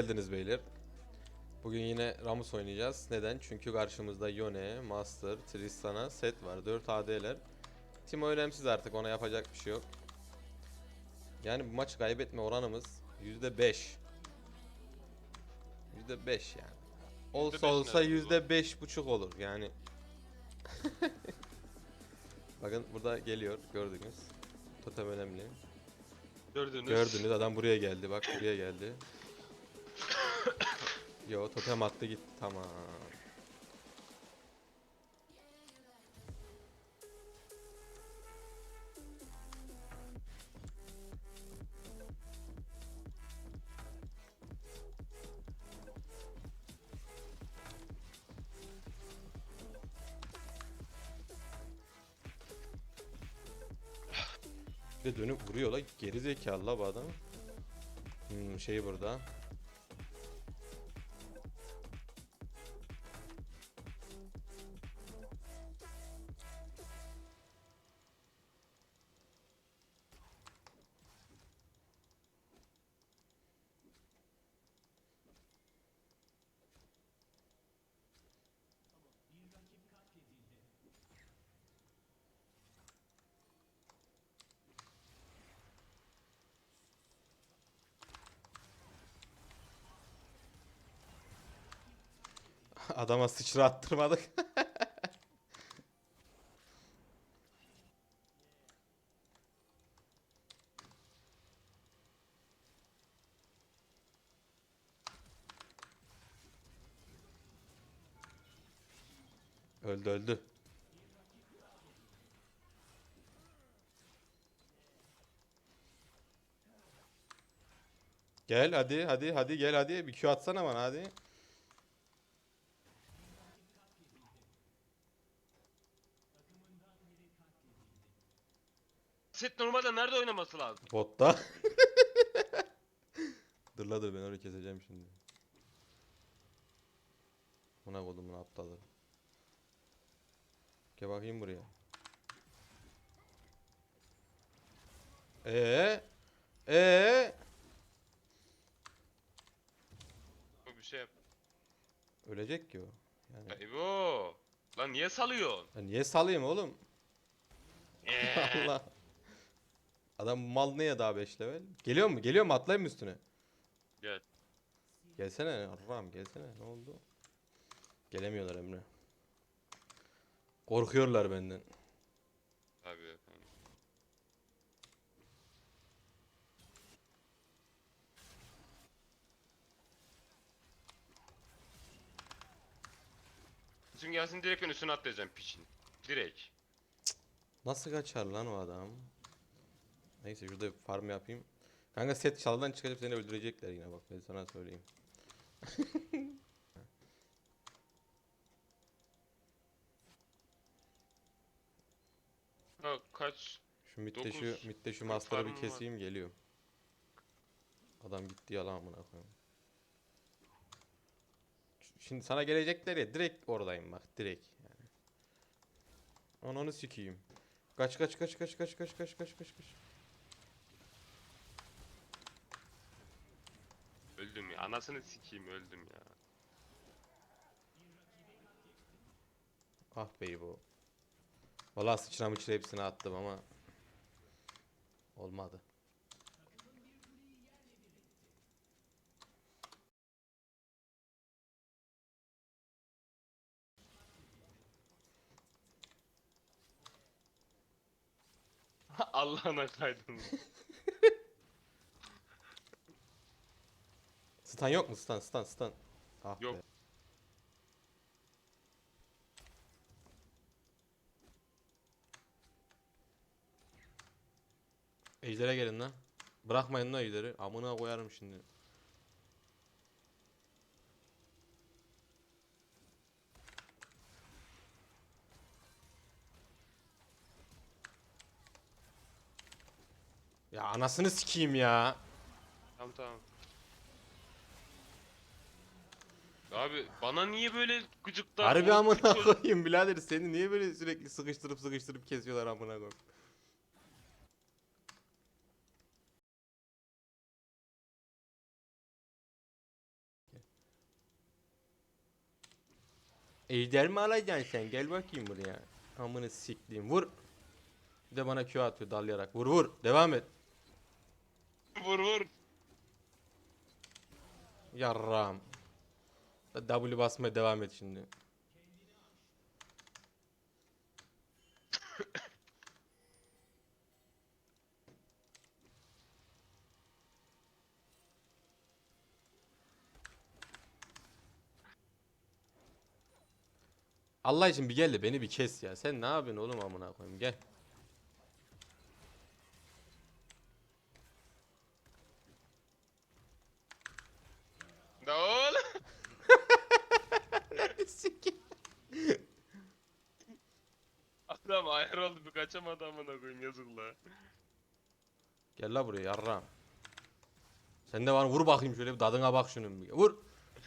Geldiniz beyler. Bugün yine Ramus oynayacağız. Neden? Çünkü karşımızda Yone, Master, Tristana, Set var. 4 AD'ler. Timo önemsiz artık ona yapacak bir şey yok. Yani bu maçı kaybetme oranımız %5. %5 yani. Olsa %5 olsa nerede bu? %5 buçuk olur yani. Bakın burada geliyor gördünüz. Totem önemli. Gördünüz. Gördünüz adam buraya geldi bak buraya geldi. Yo totem attı gitti tamam. Bir de dönüp vuruyor la geri zekalı la bu adam. Hmm, şey burada. Adama sıçra attırmadık. öldü öldü. Gel hadi hadi hadi gel hadi bir Q atsana bana hadi. Set normalde nerede oynaması lazım? Botta. dur la dur ben orayı keseceğim şimdi. Buna kodumun aptalı. Gel bakayım buraya. Ee? Ee? Bu bir şey yap. Ölecek ki o. Yani Eyvoo. Lan niye salıyorsun? ya niye salayım oğlum? Eee. Allah. Adam mal ne ya daha 5 level? Geliyor mu? Geliyor mu? Atlayayım mı üstüne? Gel. Gelsene Arram gelsene. Ne oldu? Gelemiyorlar Emre. Korkuyorlar benden. Abi efendim. Şimdi gelsin direkt ben üstüne atlayacağım piçin. Direkt. Nasıl kaçar lan o adam? Neyse şurada bir farm yapayım. Kanka set çaldan çıkacak seni öldürecekler yine bak ben sana söyleyeyim. Ha kaç? Şu midde şu midde şu master'ı bir farmım var. keseyim geliyor. Adam gitti yalan amına koyayım. Ş- Şimdi sana gelecekler ya direkt oradayım bak direkt yani. Ananı sikeyim. Kaç kaç kaç kaç kaç kaç kaç kaç kaç kaç. Öldüm ya. Anasını sikeyim öldüm ya. Ah bey bu. Valla sıçra mıçra hepsini attım ama olmadı. Allah'ına kaydım. Stan yok mu? Stan stan stan. Ah Yok. be. Ejder'e gelin lan. Bırakmayın lan Ejder'i. Amına koyarım şimdi. Ya anasını sikeyim ya. Tamam tamam. Abi bana niye böyle gıcıklar? Harbi amına koyayım birader seni niye böyle sürekli sıkıştırıp sıkıştırıp kesiyorlar amına koyayım. Ejder mi alacaksın sen? Gel bakayım buraya. Amını siktiğim. Vur. Bir de bana Q atıyor dalayarak. Vur vur. Devam et. Vur vur. Yarram. W basmaya devam et şimdi. Allah için bir gel de beni bir kes ya. Sen ne yapıyorsun oğlum amına koyayım gel. Da oğlum. Oldu bir kaçamadı amına koyayım yazık la. Gel la buraya yarram. Sen de bana vur bakayım şöyle bir tadına bak şunun bir. Vur.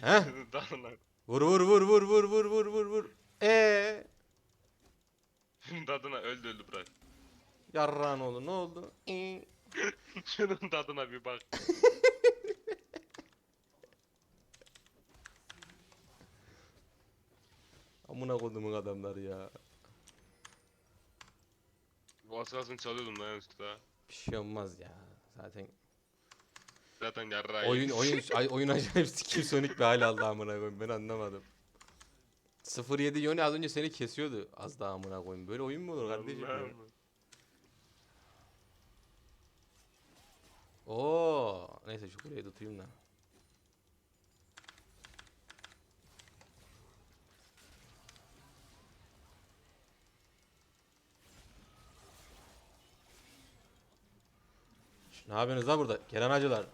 He? Dağına. Vur vur vur vur vur vur vur vur vur. Ee, tadına öldü öldü bırak. yarran oğlu ne oldu? Ee. Şunun tadına bir bak. Amına kodumun adamları ya. Az kalsın çalıyordum lan yanlışlıkla. Bir şey olmaz ya. Zaten Zaten yarrağı oyun oyun ay, oyun acayip skill sonic bir hal aldı amına koyayım ben anlamadım. 07 Yoni az önce seni kesiyordu az daha amına koyayım. Böyle oyun mu olur kardeşim? Allah'ım. Oo, neyse şu kuleyi tutayım da. Ne yapıyorsunuz la burada? Kenan acılar.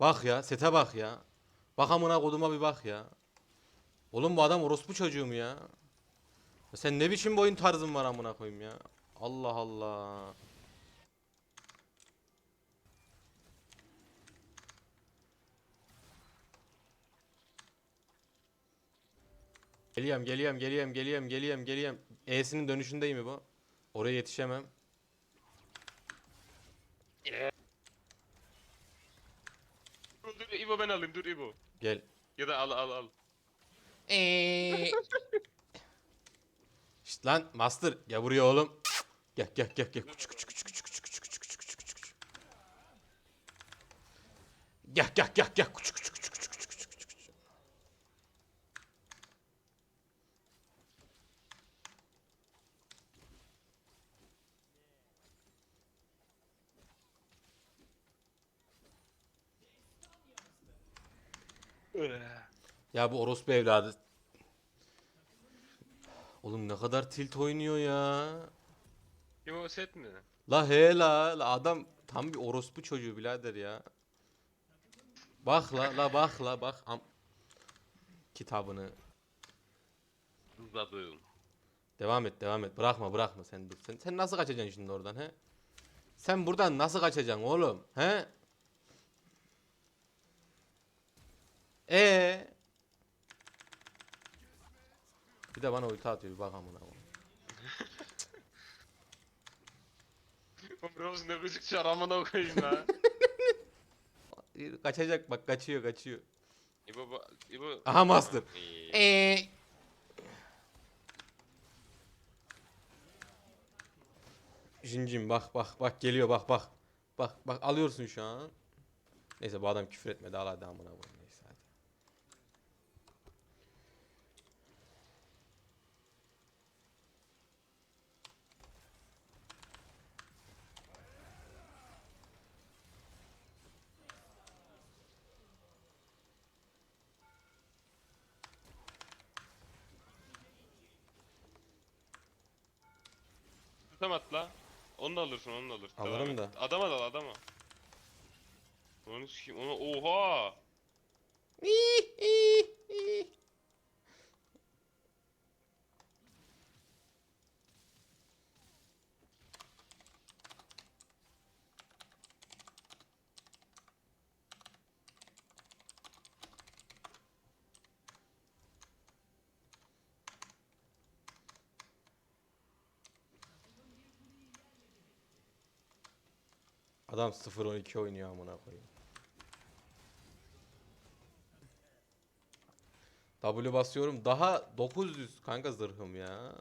Bak ya, sete bak ya. Bak amına koduma bir bak ya. Oğlum bu adam orospu çocuğu mu ya? Ya Sen ne biçim bir oyun tarzın var amına koyayım ya. Allah Allah. Geliyorum, geliyorum, geliyorum, geliyorum, geliyorum, geliyorum. E'sinin dönüşündeyim mi bu? Oraya yetişemem. Dur dur İbo ben alayım dur İbo. Gel. Ya da al al al. Eee. Şşt lan Master gel buraya oğlum. Gel gel gel gel. Küçük küçük küçük küçük küçük küçük küçük küçük küçük. Gel gel gel gel küçük küçük küçük küçük küçük. Ya bu orospu evladı. Oğlum ne kadar tilt oynuyor ya. İbo set mi? La he la, la adam tam bir orospu çocuğu birader ya. Bak la la bak la bak am kitabını. Uzadım. Devam et devam et. Bırakma bırakma sen dur. Sen, sen nasıl kaçacaksın şimdi oradan he? Sen buradan nasıl kaçacaksın oğlum? He? Ee? Bir de bana ulti atıyor bir bak amına koyayım. Bros ne gıcık çaramına koyayım la. Kaçacak bak kaçıyor kaçıyor. İbo ba- İbo. Aha master. Ee. Jincim bak bak bak geliyor bak bak. Bak bak alıyorsun şu an. Neyse bu adam küfür etmedi al hadi amına koyayım neyse hadi. Tam atla. Onu da alırsın onu da alırsın. Devam Alırım et. da. Adama dal adama. Onu sikeyim onu oha. Adam 0-12 oynuyor amına koyayım. W basıyorum. Daha 900 kanka zırhım ya.